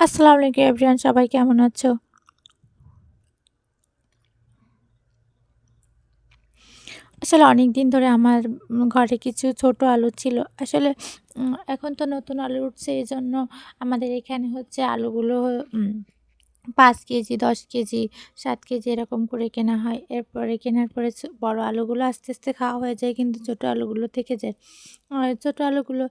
আসসালামু আলাইকুম এভরিওয়ান, সবাই কেমন আছো? আসলে অনেক দিন ধরে আমার ঘরে কিছু ছোট আলু ছিল। আসলে এখন তো নতুন আলু উঠছে এই জন্য আমাদের এখানে হচ্ছে আলুগুলো পাঁচ কেজি, দশ কেজি, সাত কেজি এরকম করে কেনা হয়। এরপরে কেনার পরে বড় আলুগুলো আস্তে আস্তে খাওয়া হয়ে যায়, কিন্তু ছোটো আলুগুলো থেকে যায়। ছোটো আলুগুলো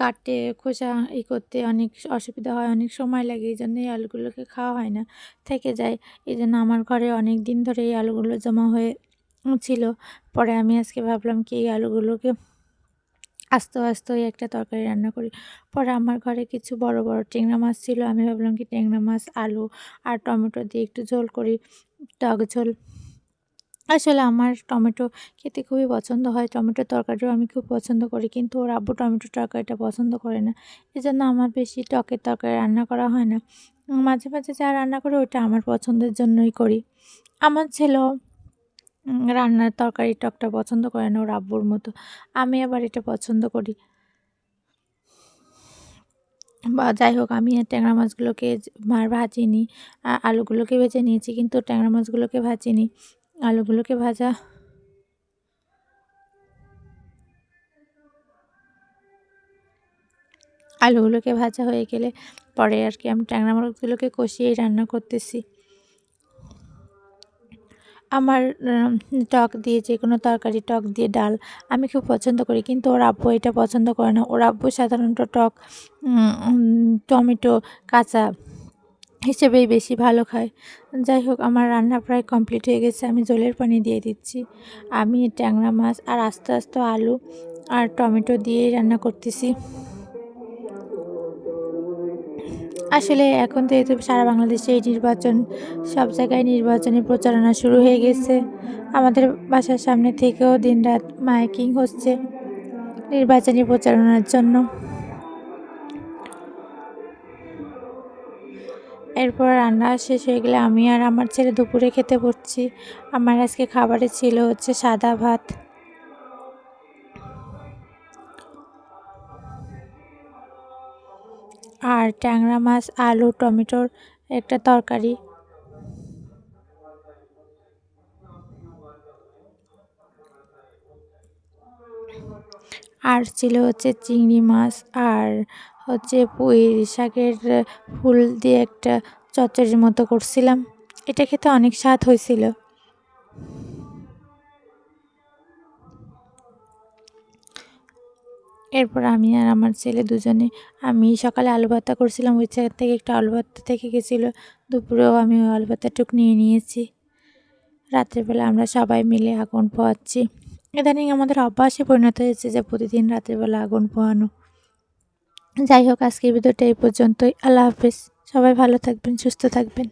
কাটতে, খোসা ই করতে অনেক অসুবিধা হয়, অনেক সময় লাগে এই জন্য এই আলুগুলোকে খাওয়া হয় না, থেকে যায়। এই জন্য আমার ঘরে অনেক দিন ধরে এই আলুগুলো জমা হয়ে ছিল। পরে আমি আজকে ভাবলাম কি এই আলুগুলোকে আস্তে আস্তে একটা তরকারি রান্না করি। পরে আমার ঘরে কিছু বড় বড় ট্যাংরা মাছ ছিল, আমি ভাবলাম কি ট্যাংরা মাছ, আলু আর টমেটো দিয়ে একটু ঝোল করি, টক ঝোল। আসলে আমার টমেটো খেতে খুবই পছন্দ হয়। টমেটোর তরকারিও আমি খুব পছন্দ করি কিন্তু ওর আব্বু টমেটো তরকারিটা পছন্দ করে না। এই জন্য আমার বেশি টকের তরকারি রান্না করা হয় না। মাঝে মাঝে যা রান্না করি ওটা আমার পছন্দের জন্যই করি। আমার ছেলেও রান্নার তরকারি টকটা পছন্দ করে না ওর আব্বুর মতো। আমি আবার এটা পছন্দ করি। বা যাই হোক, আমি ট্যাংরা মাছগুলোকে ভাজিনি আলুগুলোকে ভেজে নিয়েছি কিন্তু ট্যাংরা মাছগুলোকে ভাজিনি। আলুগুলোকে ভাজা। আলুগুলোকে ভাজা হয়ে গেলে পরে আর কি আমি ট্যাংরা মাছগুলোকে কষিয়েই রান্না করতেছি। আমার টক দিয়ে যে কোনো তরকারি, টক দিয়ে ডাল আমি খুব পছন্দ করি, কিন্তু ওর আব্বু এটা পছন্দ করে না। ওর আব্বু সাধারণত টক টমেটো, কাঁচা হিসেবেই বেশি ভালো খায়। যাই হোক আমার রান্না প্রায় কমপ্লিট হয়ে গেছে, আমি জলের পানি দিয়ে দিচ্ছি। আমি ট্যাংরা মাছ আর আস্তে আস্তে আলু আর টমেটো দিয়েই রান্না করতেছি। আসলে এখন তো যেহেতু সারা বাংলাদেশে এই নির্বাচন, সব জায়গায় নির্বাচনের প্রচারণা শুরু হয়ে গেছে। আমাদের বাসার সামনে থেকেও দিনরাত মাইকিং হচ্ছে নির্বাচনী প্রচারণার জন্য। এরপর রান্না শেষ হয়ে গেলে আমি আর আমার ছেলে দুপুরে খেতে পড়ছি আমার আজকে খাবারে ছিল হচ্ছে সাদা ভাত। আর ট্যাংরা মাছ, আলু, টমেটোর একটা তরকারি। আর ছিল হচ্ছে চিংড়ি মাছ আর হচ্ছে পুঁই শাকের ফুল দিয়ে একটা চচ্চড়ির মতো করছিলাম। এটা খেতে অনেক স্বাদ হয়েছিল। এরপর আমি আর আমার ছেলে দুজনে, আমি সকালে আলু ভর্তা করছিলাম, ওই জায়গা থেকে একটা আলু ভর্তা থেকে গেছিল। দুপুরেও আমি ওই আলু ভর্তাটুক নিয়ে নিয়েছি। রাত্রেবেলা আমরা সবাই মিলে আগুন পোয়াচ্ছি ইদানিং আমাদের অভ্যাসে পরিণত হয়েছে যে প্রতিদিন রাত্রেবেলা আগুন পোয়ানো যাই হোক আজকের ভিডিওটা এই পর্যন্তই। আল্লাহ হাফিজ। সবাই ভালো থাকবেন সুস্থ থাকবেন।